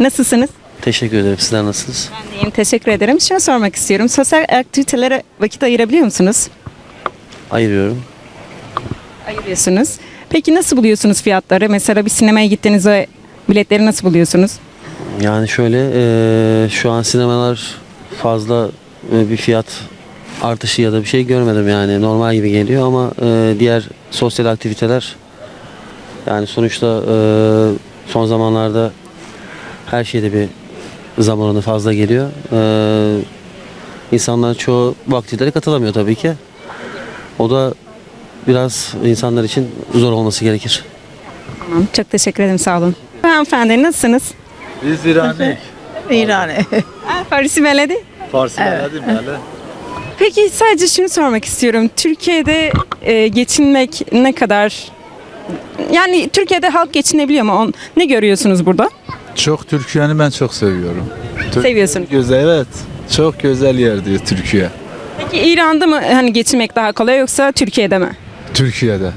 Nasılsınız? Teşekkür ederim. Sizler nasılsınız? Ben de iyiyim, teşekkür ederim. Şunu sormak istiyorum. Sosyal aktivitelere vakit ayırabiliyor musunuz? Ayırıyorum. Ayırıyorsunuz. Peki nasıl buluyorsunuz fiyatları? Mesela bir sinemaya gittiğinizde biletleri nasıl buluyorsunuz? Yani şöyle eee, şu an sinemalar fazla e, bir fiyat artışı ya da bir şey görmedim yani normal gibi geliyor ama e, diğer sosyal aktiviteler yani sonuçta e, son zamanlarda her şeyde bir zam oranı fazla geliyor. E, insanlar çoğu bu aktivitelere katılamıyor tabii ki. O da biraz insanlar için zor olması gerekir. Tamam, çok teşekkür ederim, sağ olun. Hanımefendi nasılsınız? Biz İran'ı. İran'ı. Farisi Beledi. Farsi evet. böyle. Peki sadece şunu sormak istiyorum. Türkiye'de e, geçinmek ne kadar... Yani Türkiye'de halk geçinebiliyor mu? On, ne görüyorsunuz burada? Çok Türkiye'ni ben çok seviyorum. Tür- Seviyorsunuz. Güzel evet. Çok güzel yer diyor Türkiye. Peki İran'da mı hani geçinmek daha kolay yoksa Türkiye'de mi? Türkiye'de.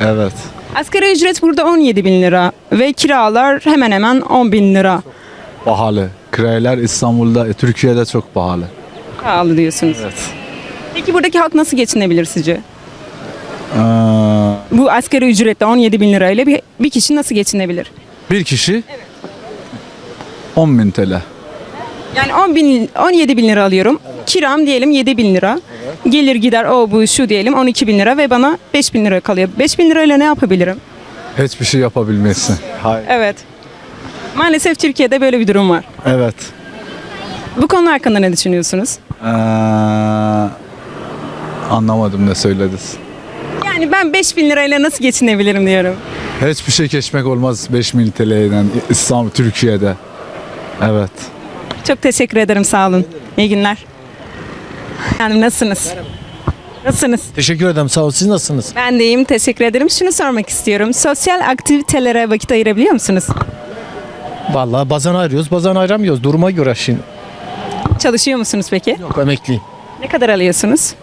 Evet. Asgari ücret burada 17 bin lira ve kiralar hemen hemen 10 bin lira. Pahalı. Kiralar İstanbul'da, e, Türkiye'de çok pahalı. Pahalı diyorsunuz. Evet. Peki buradaki halk nasıl geçinebilir sizce? Ee, Bu asgari ücretle 17 bin lirayla bir, bir kişi nasıl geçinebilir? bir kişi 10 bin TL. Yani 10 bin, 17 bin lira alıyorum. Kiram diyelim 7 bin lira. Gelir gider o bu şu diyelim 12 bin lira ve bana 5 bin lira kalıyor. 5 bin lirayla ne yapabilirim? Hiçbir şey yapabilmezsin. Hayır. Evet. Maalesef Türkiye'de böyle bir durum var. Evet. Bu konu hakkında ne düşünüyorsunuz? Ee, anlamadım ne söylediniz. Yani ben 5 bin lirayla nasıl geçinebilirim diyorum. Hiçbir şey geçmek olmaz 5 bin TL'den İstanbul, Türkiye'de. Evet. Çok teşekkür ederim sağ olun. İyi günler. Yani nasılsınız? Nasılsınız? Teşekkür ederim. Sağ olun. Siz nasılsınız? Ben de iyiyim. Teşekkür ederim. Şunu sormak istiyorum. Sosyal aktivitelere vakit ayırabiliyor musunuz? Vallahi bazen ayırıyoruz, bazen ayıramıyoruz. Duruma göre şimdi. Çalışıyor musunuz peki? Yok emekliyim. Ne kadar alıyorsunuz?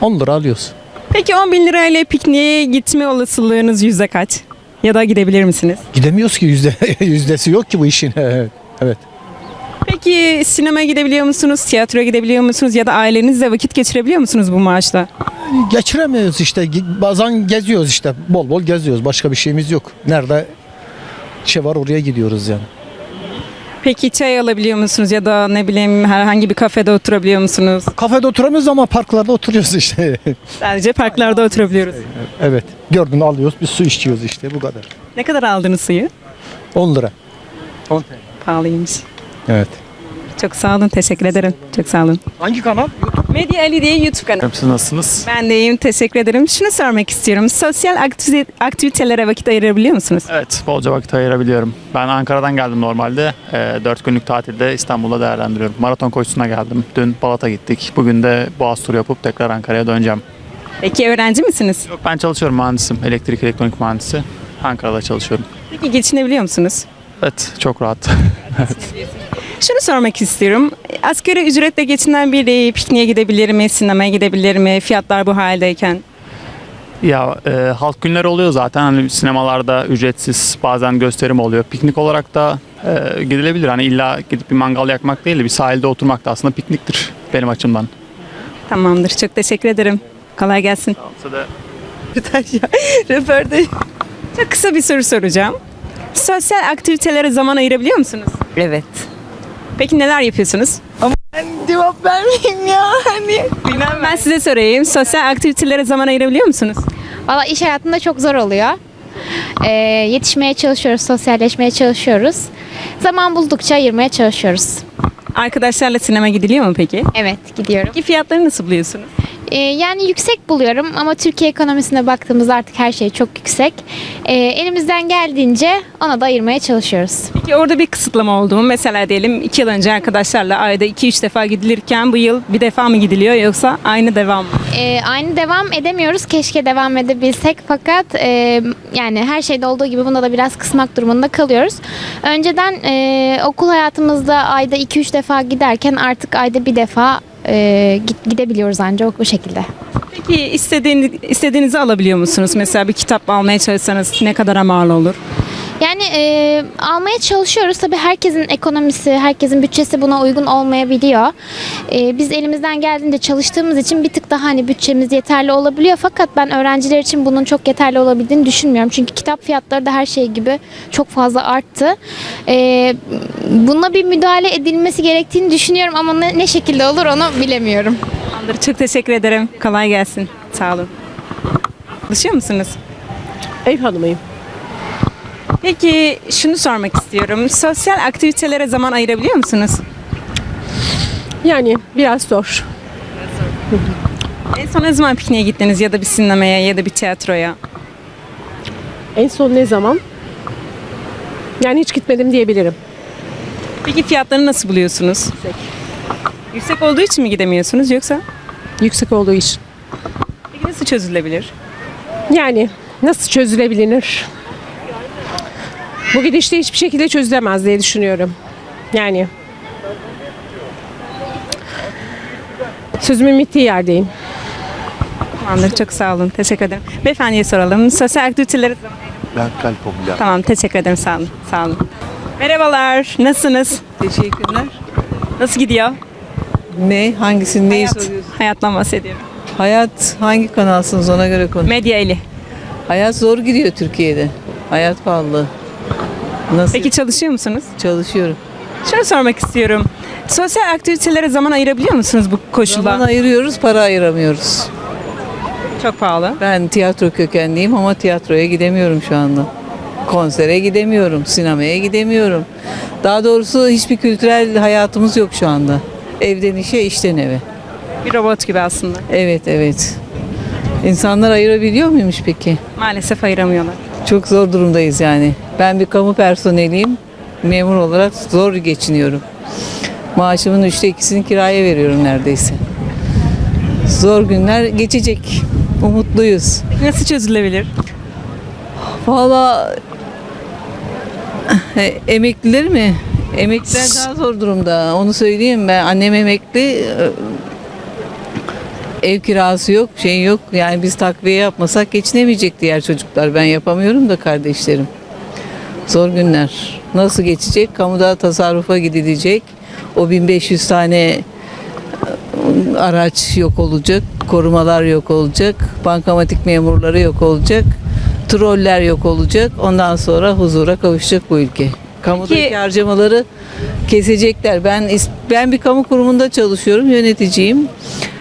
10 lira alıyoruz. Peki 10 bin lirayla pikniğe gitme olasılığınız yüzde kaç? Ya da gidebilir misiniz? Gidemiyoruz ki yüzde yüzdesi yok ki bu işin. evet. Peki sinemaya gidebiliyor musunuz? Tiyatroya gidebiliyor musunuz? Ya da ailenizle vakit geçirebiliyor musunuz bu maaşla? Geçiremiyoruz işte. Bazen geziyoruz işte. Bol bol geziyoruz. Başka bir şeyimiz yok. Nerede şey var oraya gidiyoruz yani. Peki çay alabiliyor musunuz? Ya da ne bileyim herhangi bir kafede oturabiliyor musunuz? Kafede oturamıyoruz ama parklarda oturuyoruz işte. Sadece parklarda oturabiliyoruz. evet. Gördün alıyoruz. Bir su içiyoruz işte bu kadar. Ne kadar aldınız suyu? 10 lira. Pahalıymış. Evet. Çok sağ olun. Teşekkür ederim. Çok sağ olun. Hangi kanal? Medya Ali diye YouTube kanalı. Siz nasılsınız? Ben de iyiyim. Teşekkür ederim. Şunu sormak istiyorum. Sosyal aktivite- aktivitelere vakit ayırabiliyor musunuz? Evet, bolca vakit ayırabiliyorum. Ben Ankara'dan geldim normalde. 4 günlük tatilde İstanbul'da değerlendiriyorum. Maraton koşusuna geldim. Dün Balat'a gittik. Bugün de Boğaz turu yapıp tekrar Ankara'ya döneceğim. Peki öğrenci misiniz? Yok ben çalışıyorum mühendisim. Elektrik elektronik mühendisi. Ankara'da çalışıyorum. Peki geçinebiliyor musunuz? Evet, çok rahat. Şunu sormak istiyorum. Asgari ücretle geçinen biri pikniğe gidebilir mi? Sinemaya gidebilir mi? Fiyatlar bu haldeyken. ya e, halk günleri oluyor zaten. Hani sinemalarda ücretsiz bazen gösterim oluyor. Piknik olarak da e, gidilebilir. Hani illa gidip bir mangal yakmak değil de bir sahilde oturmak da aslında pikniktir benim açımdan. Tamamdır. Çok teşekkür ederim. Kolay gelsin. Röportaj. Çok kısa bir soru soracağım. Sosyal aktivitelere zaman ayırabiliyor musunuz? Evet. Peki neler yapıyorsunuz? Cevap vermeyeyim ya. Hani. Bilmem ben size sorayım. Sosyal aktivitelere zaman ayırabiliyor musunuz? Valla iş hayatında çok zor oluyor. Ee, yetişmeye çalışıyoruz, sosyalleşmeye çalışıyoruz. Zaman buldukça ayırmaya çalışıyoruz. Arkadaşlarla sinema gidiliyor mu peki? Evet, gidiyorum. Peki fiyatları nasıl buluyorsunuz? Ee, yani yüksek buluyorum ama Türkiye ekonomisine baktığımızda artık her şey çok yüksek. Ee, elimizden geldiğince ona da ayırmaya çalışıyoruz. Peki orada bir kısıtlama oldu mu? Mesela diyelim 2 yıl önce arkadaşlarla ayda 2-3 defa gidilirken bu yıl bir defa mı gidiliyor yoksa aynı devam mı? Ee, aynı devam edemiyoruz. Keşke devam edebilsek fakat e, yani her şeyde olduğu gibi bunda da biraz kısmak durumunda kalıyoruz. Önceden e, okul hayatımızda ayda 2-3 defa giderken artık ayda bir defa e, gidebiliyoruz ancak bu şekilde. Peki istediğini, istediğinizi alabiliyor musunuz? Mesela bir kitap almaya çalışsanız ne kadar mal olur? Yani e, almaya çalışıyoruz. Tabii herkesin ekonomisi, herkesin bütçesi buna uygun olmayabiliyor. E, biz elimizden geldiğince çalıştığımız için bir tık daha hani bütçemiz yeterli olabiliyor. Fakat ben öğrenciler için bunun çok yeterli olabildiğini düşünmüyorum. Çünkü kitap fiyatları da her şey gibi çok fazla arttı. E, buna bir müdahale edilmesi gerektiğini düşünüyorum ama ne, ne şekilde olur onu bilemiyorum. Tamamdır. Çok teşekkür ederim. Kolay gelsin. Sağ olun. Çalışıyor musunuz? Ev hanımıyım. Peki şunu sormak istiyorum. Sosyal aktivitelere zaman ayırabiliyor musunuz? Yani biraz zor. En son ne zaman pikniğe gittiniz ya da bir sinemaya ya da bir tiyatroya? En son ne zaman? Yani hiç gitmedim diyebilirim. Peki fiyatlarını nasıl buluyorsunuz? Yüksek. Yüksek olduğu için mi gidemiyorsunuz yoksa? Yüksek olduğu için. Peki nasıl çözülebilir? Yani nasıl çözülebilir? Bu gidişte hiçbir şekilde çözülemez diye düşünüyorum. Yani sözümün bittiği yerdeyim. Tamamdır. Çok sağ olun. Teşekkür ederim. Beyefendiye soralım. Sosyal aktivitelere zaman Ben kalp popüler. Tamam. Teşekkür ederim. Sağ olun. Sağ olun. Merhabalar. Nasılsınız? Teşekkürler. Nasıl gidiyor? Ne? Hangisini neyi Hayat. soruyorsun? Hayattan bahsediyorum. Hayat hangi kanalsınız ona göre konu. Medya eli. Hayat zor gidiyor Türkiye'de. Hayat pahalı. Nasıl Peki çalışıyor musunuz? çalışıyorum? Şunu sormak istiyorum. Sosyal aktivitelere zaman ayırabiliyor musunuz bu koşulda? Zaman ayırıyoruz, para ayıramıyoruz. Çok pahalı. Ben tiyatro kökenliyim ama tiyatroya gidemiyorum şu anda. Konsere gidemiyorum, sinemaya gidemiyorum. Daha doğrusu hiçbir kültürel hayatımız yok şu anda. Evden işe, işten eve. Bir robot gibi aslında. Evet, evet. İnsanlar ayırabiliyor muymuş peki? Maalesef ayıramıyorlar. Çok zor durumdayız yani. Ben bir kamu personeliyim. Memur olarak zor geçiniyorum. Maaşımın üçte ikisini kiraya veriyorum neredeyse. Zor günler geçecek. Umutluyuz. Nasıl çözülebilir? Valla e, emekliler mi? Emekliler daha zor durumda. Onu söyleyeyim ben. Annem emekli. e, Ev kirası yok, şey yok. Yani biz takviye yapmasak geçinemeyecek diğer çocuklar. Ben yapamıyorum da kardeşlerim. Zor günler. Nasıl geçecek? Kamuda tasarrufa gidilecek. O 1500 tane e, araç yok olacak, korumalar yok olacak, bankamatik memurları yok olacak, troller yok olacak. Ondan sonra huzura kavuşacak bu ülke. Kamudaki Peki- harcamaları kesecekler. Ben ben bir kamu kurumunda çalışıyorum, yöneticiyim.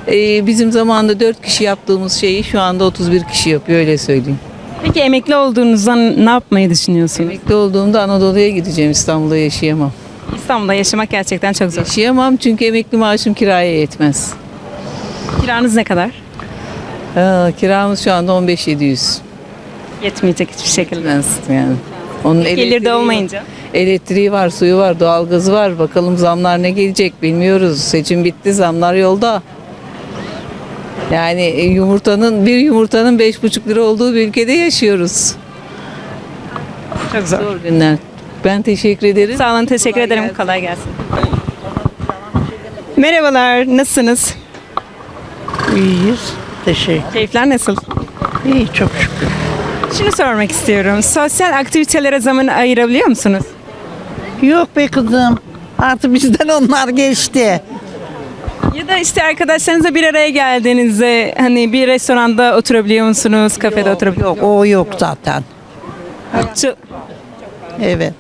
Ee, bizim zamanında 4 kişi yaptığımız şeyi şu anda 31 kişi yapıyor öyle söyleyeyim. Peki emekli olduğunuzda ne yapmayı düşünüyorsunuz? Emekli olduğumda Anadolu'ya gideceğim İstanbul'da yaşayamam. İstanbul'da yaşamak gerçekten çok zor. Yaşayamam çünkü emekli maaşım kiraya yetmez. Kiranız ne kadar? Ha, kiramız şu anda 15-700. Yetmeyecek hiçbir şekilde. Yetmez yani. Onun Gelir de olmayınca. Elektriği var, suyu var, doğalgazı var. Bakalım zamlar ne gelecek bilmiyoruz. Seçim bitti, zamlar yolda. Yani e, yumurtanın bir yumurtanın beş buçuk lira olduğu bir ülkede yaşıyoruz. Çok zor. Zor günler. Ben teşekkür ederim. Sağ olun, teşekkür Kolay ederim. gelsin. Kolay gelsin. Merhabalar, nasılsınız? İyiyiz. Teşekkür. Keyifler nasıl? İyi çok şükür. Şunu sormak istiyorum. Sosyal aktivitelere zaman ayırabiliyor musunuz? Yok be kızım. Artık bizden onlar geçti. Ya da işte arkadaşlarınızla bir araya geldiğinizde hani bir restoranda oturabiliyor musunuz? Kafede oturabiliyor Yok o yok zaten. Şu- Evet.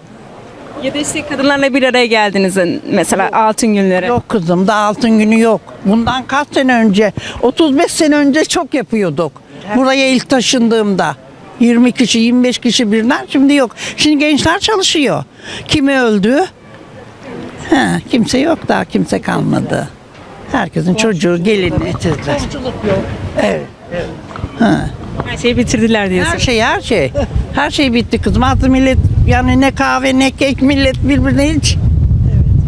Ya da işte kadınlarla bir araya geldiğinizde mesela altın günleri. Yok kızım da altın günü yok. Bundan kaç sene önce? 35 sene önce çok yapıyorduk. Buraya ilk taşındığımda. 20 kişi, 25 kişi birden şimdi yok. Şimdi gençler çalışıyor. Kimi öldü? Ha, kimse yok daha kimse kalmadı. Herkesin çocuğu, gelini, etizler. Evet. Ha. Her şeyi bitirdiler diyorsun. Her şey her şey. Her şey bitti kızım. Artık millet yani ne kahve ne kek millet birbirine hiç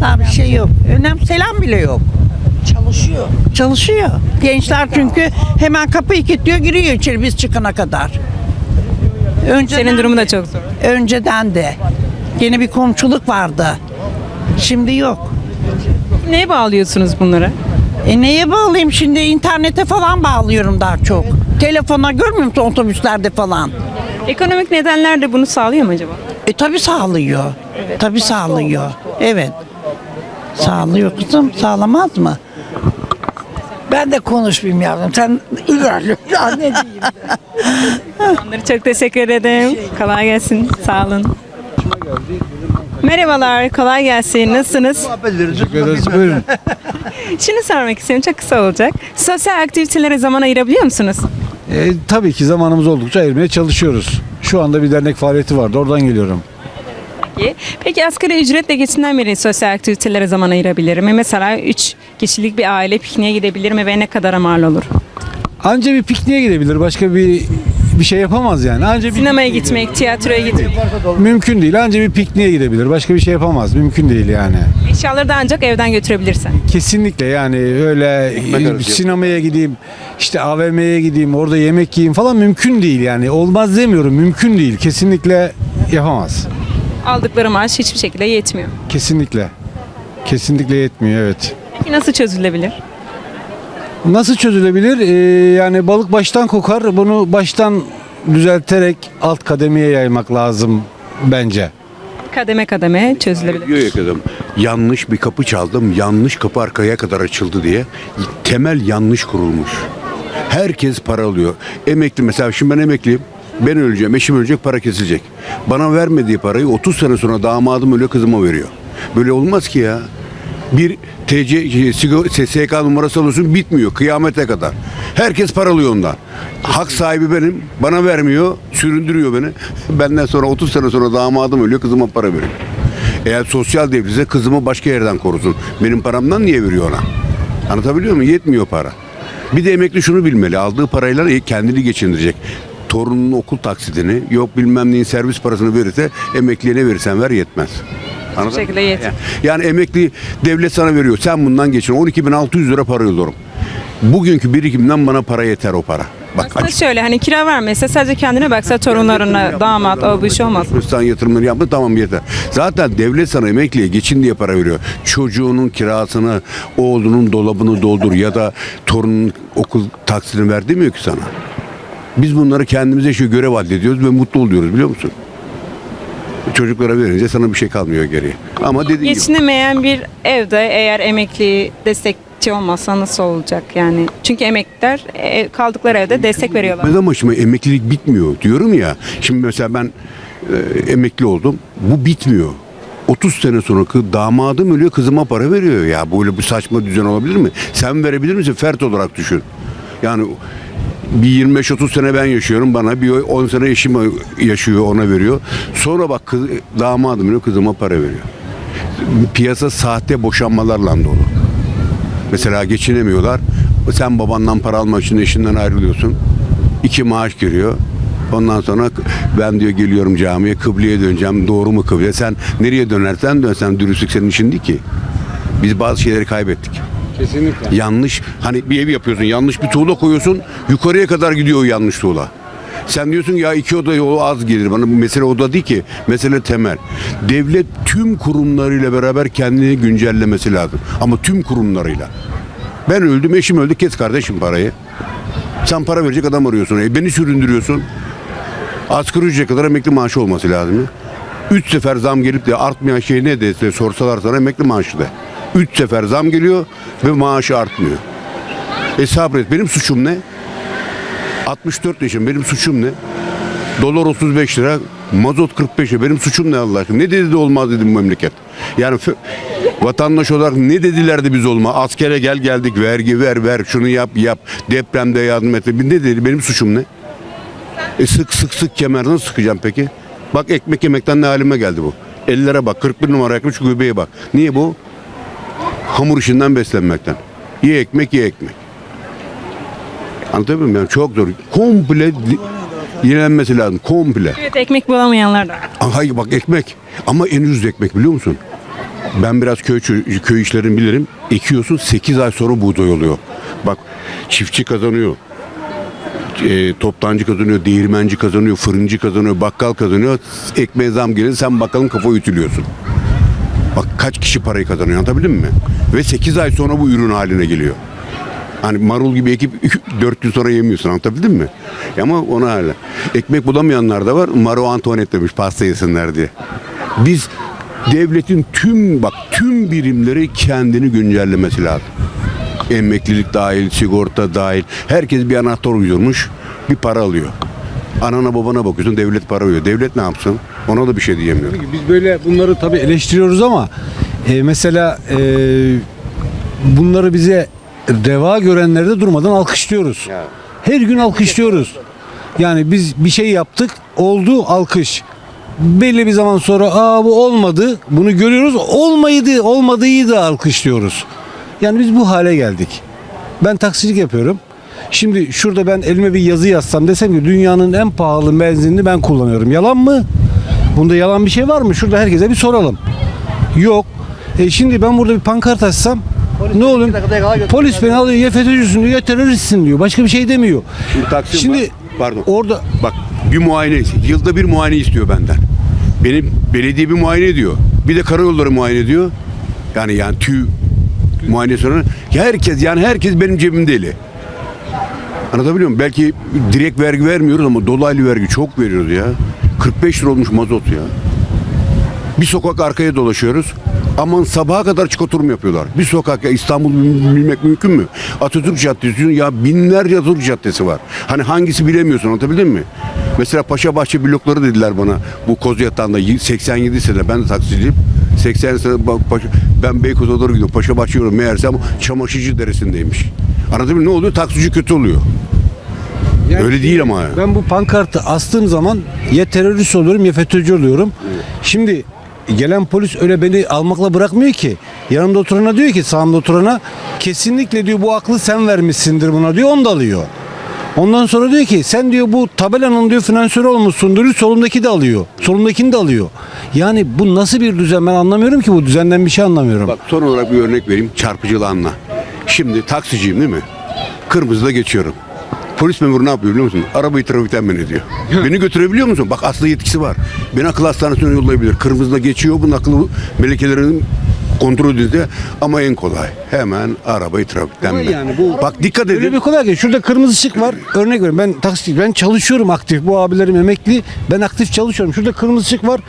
daha bir şey yok. Önem selam bile yok. Çalışıyor. Çalışıyor. Gençler çünkü hemen kapıyı kilitliyor giriyor içeri biz çıkana kadar. Önceden Senin durumu da çok zor. Önceden de. Yine bir komşuluk vardı. Şimdi yok. Neye bağlıyorsunuz bunları? E neye bağlayayım şimdi? İnternete falan bağlıyorum daha çok. Telefona görmüyor musun otobüslerde falan? Ekonomik nedenler de bunu sağlıyor mu acaba? E tabi sağlıyor. tabi sağlıyor. Evet. Sağlıyor kızım. Sağlamaz mı? Ben de konuşmayayım yavrum. Sen ilerle. Ne diyeyim? Tamamdır, Çok teşekkür ederim. Kolay gelsin. Sağ olun. Merhabalar, kolay gelsin. Nasılsınız? Teşekkür ederiz. Buyurun. Şunu sormak istiyorum, çok kısa olacak. Sosyal aktivitelere zaman ayırabiliyor musunuz? E, tabii ki zamanımız oldukça ayırmaya çalışıyoruz. Şu anda bir dernek faaliyeti vardı. Oradan geliyorum. Peki, Peki asgari ücretle geçinen biri sosyal aktivitelere zaman ayırabilir mi? Mesela 3 kişilik bir aile pikniğe gidebilir mi ve ne kadar mal olur? Anca bir pikniğe gidebilir. Başka bir bir şey yapamaz yani. Anca bir Sinemaya gitmek, tiyatroya gitmek. mümkün değil. Anca bir pikniğe gidebilir. Başka bir şey yapamaz. Mümkün değil yani. Eşyaları da ancak evden götürebilirsen. Kesinlikle yani öyle e, sinemaya gideyim, işte AVM'ye gideyim, orada yemek yiyeyim falan mümkün değil yani. Olmaz demiyorum. Mümkün değil. Kesinlikle yapamaz. Aldıkları maaş hiçbir şekilde yetmiyor. Kesinlikle. Kesinlikle yetmiyor evet. Peki nasıl çözülebilir? Nasıl çözülebilir? Ee, yani balık baştan kokar. Bunu baştan düzelterek alt kademeye yaymak lazım bence. Kademe kademe çözülebilir. Diyor ya kadın, yanlış bir kapı çaldım, yanlış kapı arkaya kadar açıldı diye. Temel yanlış kurulmuş. Herkes para alıyor. Emekli mesela şimdi ben emekliyim. Ben öleceğim, eşim ölecek, para kesilecek. Bana vermediği parayı 30 sene sonra damadım öyle kızıma veriyor. Böyle olmaz ki ya. Bir TC, sigor- SSK numarası alıyorsun bitmiyor kıyamete kadar. Herkes para alıyor ondan. Hak sahibi benim. Bana vermiyor. Süründürüyor beni. Benden sonra 30 sene sonra damadım ölüyor kızıma para veriyor. Eğer sosyal devletse kızımı başka yerden korusun. Benim paramdan niye veriyor ona? Anlatabiliyor muyum? Yetmiyor para. Bir de emekli şunu bilmeli. Aldığı parayla kendini geçindirecek. Torunun okul taksidini, yok bilmem neyin servis parasını verirse emekliye ne verirsen ver yetmez. Anladın mı? şekilde yetmez. Yani emekli devlet sana veriyor. Sen bundan geçin. 12.600 lira para alıyorum. Bugünkü birikimden bana para yeter o para. Bak Aslında şöyle hani kira vermese sadece kendine baksa torunlarına, damat, o bu şey olmaz. Hırstan yatırımları yaptı tamam yeter. Zaten devlet sana emekliye geçin diye para veriyor. Çocuğunun kirasını, oğlunun dolabını doldur ya da torunun okul taksidini ver demiyor ki sana. Biz bunları kendimize şu görev addediyoruz ve mutlu oluyoruz biliyor musun? Çocuklara verince sana bir şey kalmıyor geriye. Ama dediğim gibi Geçinemeyen bir evde eğer emekli destekçi olmazsa nasıl olacak yani? Çünkü emekliler e, kaldıkları evde destek veriyorlar. Ne zaman şimdi emeklilik bitmiyor diyorum ya. Şimdi mesela ben e, emekli oldum. Bu bitmiyor. 30 sene sonra kı- damadım ölüyor kızıma para veriyor ya. Böyle bir saçma düzen olabilir mi? Sen verebilir misin? Fert olarak düşün. Yani bir 25-30 sene ben yaşıyorum bana bir 10 sene eşim yaşıyor ona veriyor. Sonra bak kız, damadım ölüyor kızıma para veriyor. Piyasa sahte boşanmalarla dolu. Mesela geçinemiyorlar. Sen babandan para almak için eşinden ayrılıyorsun. İki maaş giriyor. Ondan sonra ben diyor geliyorum camiye kıbleye döneceğim. Doğru mu kıble? Sen nereye dönersen dön. Sen dürüstlük senin için değil ki. Biz bazı şeyleri kaybettik. Kesinlikle. Yanlış hani bir ev yapıyorsun yanlış bir tuğla koyuyorsun yukarıya kadar gidiyor o yanlış tuğla. Sen diyorsun ya iki oda yolu az gelir bana mesele oda değil ki mesele temel. Devlet tüm kurumlarıyla beraber kendini güncellemesi lazım ama tüm kurumlarıyla. Ben öldüm eşim öldü kes kardeşim parayı. Sen para verecek adam arıyorsun. E, beni süründürüyorsun. Asgari ücrete kadar emekli maaşı olması lazım. ya. Üç sefer zam gelip de artmayan şey ne dese sorsalar sana emekli maaşı de. Üç sefer zam geliyor ve maaşı artmıyor. E sabret benim suçum ne? 64 yaşım benim suçum ne? Dolar 35 lira, mazot 45 lira. Benim suçum ne Allah aşkına? Ne dedi de olmaz dedim bu memleket. Yani vatandaş olarak ne dediler de biz olma? Askere gel geldik, vergi ver ver, şunu yap yap, depremde yardım et. Ne dedi? Benim suçum ne? E sık sık sık kemer nasıl sıkacağım peki? Bak ekmek yemekten ne halime geldi bu. Ellere bak 41 numara yakmış göbeğe bak. Niye bu? Hamur işinden beslenmekten. Ye ekmek ye ekmek. Anlatabiliyor muyum? Yani çok zor. Komple yenilmesi lazım. Komple. Evet ekmek bulamayanlar da. var. Hayır bak ekmek. Ama en ucuz ekmek biliyor musun? Ben biraz köy köy işlerini bilirim. Ekiyorsun 8 ay sonra buğday oluyor. Bak çiftçi kazanıyor. E, toptancı kazanıyor, değirmenci kazanıyor, fırıncı kazanıyor, bakkal kazanıyor. Ekmeğe zam gelir sen bakkalın kafa ütülüyorsun. Bak kaç kişi parayı kazanıyor anlatabildim mi? Ve 8 ay sonra bu ürün haline geliyor. Hani marul gibi ekip 4 gün sonra yemiyorsun anlatabildim mi? Ama ona hala. Ekmek bulamayanlar da var. Marie Antoinette demiş pasta yesinler diye. Biz devletin tüm bak tüm birimleri kendini güncellemesi lazım. Emeklilik dahil, sigorta dahil. Herkes bir anahtar uydurmuş, bir para alıyor. Anana babana bakıyorsun devlet para veriyor. Devlet ne yapsın? Ona da bir şey diyemiyorum. Biz böyle bunları tabii eleştiriyoruz ama e, mesela e, bunları bize reva görenleri de durmadan alkışlıyoruz. Her gün alkışlıyoruz. Yani biz bir şey yaptık, oldu alkış. Belli bir zaman sonra aa bu olmadı. Bunu görüyoruz. Olmaydı, olmadığıyı da alkışlıyoruz. Yani biz bu hale geldik. Ben taksicilik yapıyorum. Şimdi şurada ben elime bir yazı yazsam desem ki dünyanın en pahalı benzinini ben kullanıyorum. Yalan mı? Bunda yalan bir şey var mı? Şurada herkese bir soralım. Yok. E şimdi ben burada bir pankart açsam ne olur? Polis beni alıyor ya FETÖ'cüsün diyor ya teröristsin diyor. Başka bir şey demiyor. Şimdi Taksim Şimdi var. pardon. orada Bak bir muayene, yılda bir muayene istiyor benden. Benim belediye bir muayene ediyor. Bir de karayolları muayene ediyor. Yani yani tüy muayene sonra ya herkes yani herkes benim cebimde eli. Anlatabiliyor muyum? Belki direkt vergi vermiyoruz ama dolaylı vergi çok veriyoruz ya. 45 lira olmuş mazot ya. Bir sokak arkaya dolaşıyoruz. Aman sabaha kadar açık oturum yapıyorlar. Bir sokak ya İstanbul bilmek mümkün mü? Atatürk Caddesi ya binlerce Atatürk Caddesi var. Hani hangisi bilemiyorsun anlatabildim mi? Mesela Paşabahçe blokları dediler bana bu Kozyatağı'nda 87 sene ben de taksiciyim. 80 sene Paşa, ben Beykoz'a doğru gidiyorum. Paşabahçe yolu meğersem Çamaşırcı Deresi'ndeymiş. Anladın mı? Ne oluyor? Taksici kötü oluyor. Yani Öyle değil ama ya. Ben bu pankartı astığım zaman ya terörist oluyorum ya FETÖ'cü oluyorum. Şimdi gelen polis öyle beni almakla bırakmıyor ki. Yanımda oturana diyor ki sağımda oturana kesinlikle diyor bu aklı sen vermişsindir buna diyor onu da alıyor. Ondan sonra diyor ki sen diyor bu tabelanın diyor finansörü olmuşsundur diyor, solundaki de alıyor. Solundakini de alıyor. Yani bu nasıl bir düzen ben anlamıyorum ki bu düzenden bir şey anlamıyorum. Bak son olarak bir örnek vereyim çarpıcılığı anla. Şimdi taksiciyim değil mi? Kırmızıda geçiyorum. Polis memuru ne yapıyor biliyor musun? Arabayı trafikten men ediyor. Beni götürebiliyor musun? Bak aslında yetkisi var. Beni akıl hastanesine yollayabilir. Kırmızıda geçiyor bunun akıllı melekelerinin kontrol edildi ama en kolay. Hemen arabayı trafikten Ama men. yani bu- Bak dikkat Öyle edin. bir kolay ki şurada kırmızı ışık var. Örnek veriyorum ben taksi ben çalışıyorum aktif. Bu abilerim emekli. Ben aktif çalışıyorum. Şurada kırmızı ışık var.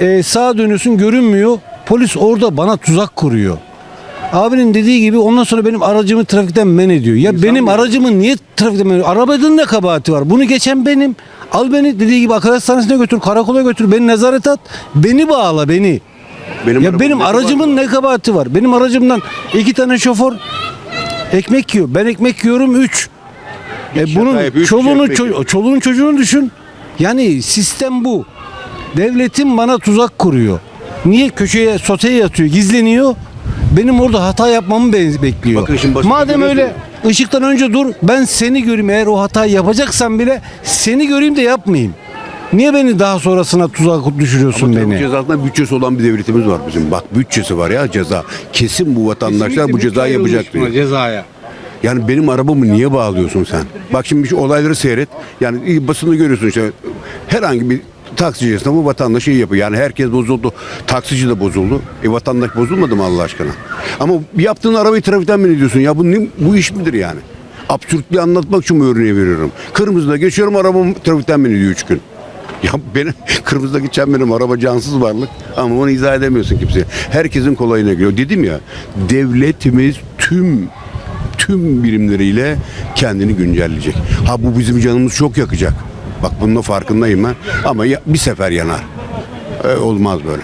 Ee, sağa dönüyorsun görünmüyor. Polis orada bana tuzak kuruyor. Abinin dediği gibi ondan sonra benim aracımı trafikten men ediyor. Ya benim aracımı niye trafikten men ediyor? Arabanın ne kabahati var? Bunu geçen benim. Al beni dediği gibi akıl hastanesine götür, karakola götür, beni nezarete at. Beni bağla beni. Benim ya benim aracımın ne kabahati var? Benim aracımdan iki tane şoför ekmek yiyor. Ben ekmek yiyorum üç. E bunun çoluğunu, ço- çoluğun çocuğunu düşün. Yani sistem bu. Devletin bana tuzak kuruyor. Niye köşeye soteye yatıyor, gizleniyor? Benim orada hata yapmamı be- bekliyor. Bakın şimdi basın Madem görüyorsun. öyle ışıktan önce dur. Ben seni göreyim. Eğer o hatayı yapacaksan bile seni göreyim de yapmayayım. Niye beni daha sonrasına tuzağa düşürüyorsun Trafik beni? cezasında bütçesi olan bir devletimiz var bizim. Bak bütçesi var ya ceza. Kesin bu vatandaşlar bu cezayı yapacak diyor. Cezaya. Yani benim arabamı niye bağlıyorsun sen? Bak şimdi şu olayları seyret. Yani basını görüyorsun işte. Herhangi bir taksici esnafı vatandaş şey yapıyor. Yani herkes bozuldu. Taksici de bozuldu. E vatandaş bozulmadı mı Allah aşkına? Ama yaptığın arabayı trafikten mi ediyorsun? Ya bu, ne- bu iş midir yani? Absürtlüğü anlatmak için bu örneği veriyorum. Kırmızıda geçiyorum arabam trafikten beni ediyor üç gün. Ya benim kırmızıda geçen benim araba cansız varlık ama onu izah edemiyorsun kimseye. Herkesin kolayına geliyor. Dedim ya devletimiz tüm tüm birimleriyle kendini güncelleyecek. Ha bu bizim canımız çok yakacak. Bak bunun da farkındayım ben. Ama ya- bir sefer yanar. E, olmaz böyle.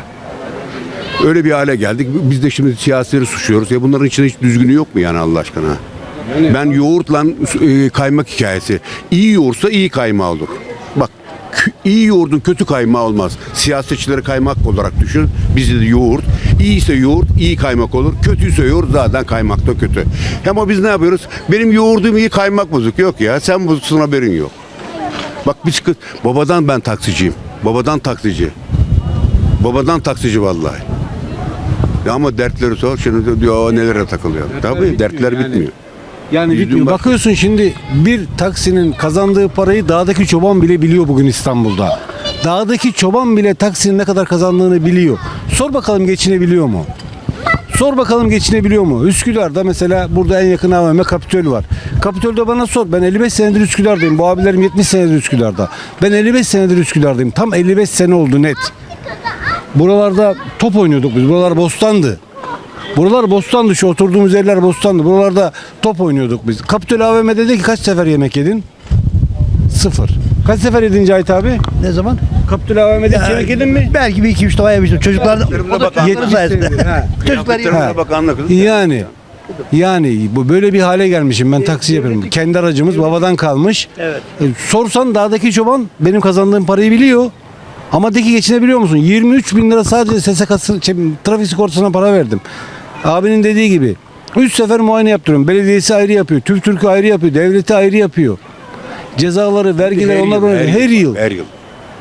Öyle bir hale geldik. Biz de şimdi siyasileri suçluyoruz. Ya bunların içinde hiç düzgünü yok mu yani Allah aşkına? Ben yoğurtla e, kaymak hikayesi. İyi yoğursa iyi kaymağı olur. Bak iyi yoğurdun kötü kaymağı olmaz. Siyasetçileri kaymak olarak düşün. Bizde de yoğurt. İyiyse yoğurt iyi kaymak olur. Kötüyse yoğurt zaten kaymak da kötü. Ama biz ne yapıyoruz? Benim yoğurdum iyi kaymak bozuk. Yok ya sen bozuksun haberin yok. Bak biz kız, babadan ben taksiciyim. Babadan taksici. Babadan taksici vallahi. Ya ama dertleri sor. Şimdi diyor "Aa, nelere takılıyor. Tabii dertler yani. bitmiyor. Yani Yüzün bitmiyor. bak- Bakıyorsun şimdi bir taksinin kazandığı parayı dağdaki çoban bile biliyor bugün İstanbul'da. Dağdaki çoban bile taksinin ne kadar kazandığını biliyor. Sor bakalım geçinebiliyor mu? Sor bakalım geçinebiliyor mu? Üsküdar'da mesela burada en yakın AVM Kapitol var. Kapitol'de bana sor. Ben 55 senedir Üsküdar'dayım. Bu abilerim 70 senedir Üsküdar'da. Ben 55 senedir Üsküdar'dayım. Tam 55 sene oldu net. Buralarda top oynuyorduk biz. Buralar bostandı. Buralar bostandı. Şu oturduğumuz yerler bostandı. Buralarda top oynuyorduk biz. Kapitol AVM'de dedi ki kaç sefer yemek yedin? Sıfır. Kaç sefer yedin Cahit abi? Ne zaman? Kapitol AVM'de hiç yemek yedin mi? Belki bir iki üç defa yemiştim. Çocuklar Kırmızı bakan. Yetmiş senedir, ha. Çocuklar bakanla kızım. Yani yani bu böyle bir hale gelmişim ben taksi yapıyorum. Kendi aracımız babadan kalmış. Evet. E, sorsan dağdaki çoban benim kazandığım parayı biliyor. Ama de ki geçinebiliyor musun? 23 bin lira sadece SSK'sı, şey, trafik sigortasına para verdim. Abinin dediği gibi. 3 sefer muayene yaptırıyorum. Belediyesi ayrı yapıyor. TÜV TÜRK'ü ayrı yapıyor. Devleti ayrı yapıyor. Cezaları, vergiler onlar böyle her yıl. Her yıl.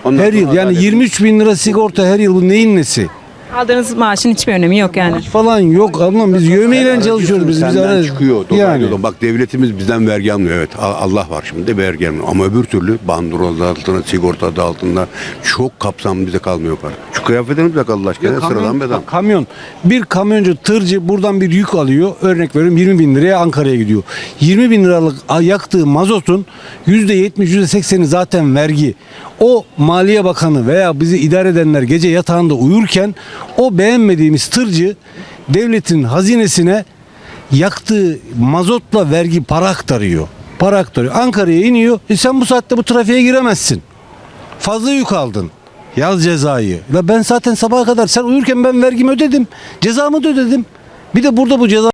Ondan Her yıl. Yani adalet- 23 bin lira sigorta her yıl. Bu neyin nesi? Aldığınız maaşın hiçbir önemi yok yani. Falan yok. Ablam biz yövmeyle çalışıyoruz. Biz, biz Senden arada- çıkıyor Yani. yoldan. Bak devletimiz bizden vergi almıyor. Evet Allah var şimdi de vergi almıyor. Ama öbür türlü bandrol altında, sigorta adı altında çok kapsamlı bize kalmıyor para. Şu kıyafetimiz bak Allah aşkına sıradan bedava. bak, kamyon. Bir kamyoncu tırcı buradan bir yük alıyor. Örnek veriyorum 20 bin liraya Ankara'ya gidiyor. 20 bin liralık yaktığı mazotun %70 %80'i zaten vergi. O Maliye Bakanı veya bizi idare edenler gece yatağında uyurken o beğenmediğimiz tırcı devletin hazinesine yaktığı mazotla vergi para aktarıyor. Para aktarıyor. Ankara'ya iniyor. E sen bu saatte bu trafiğe giremezsin. Fazla yük aldın. Yaz cezayı. Ve ben zaten sabaha kadar sen uyurken ben vergimi ödedim. Cezamı da ödedim. Bir de burada bu ceza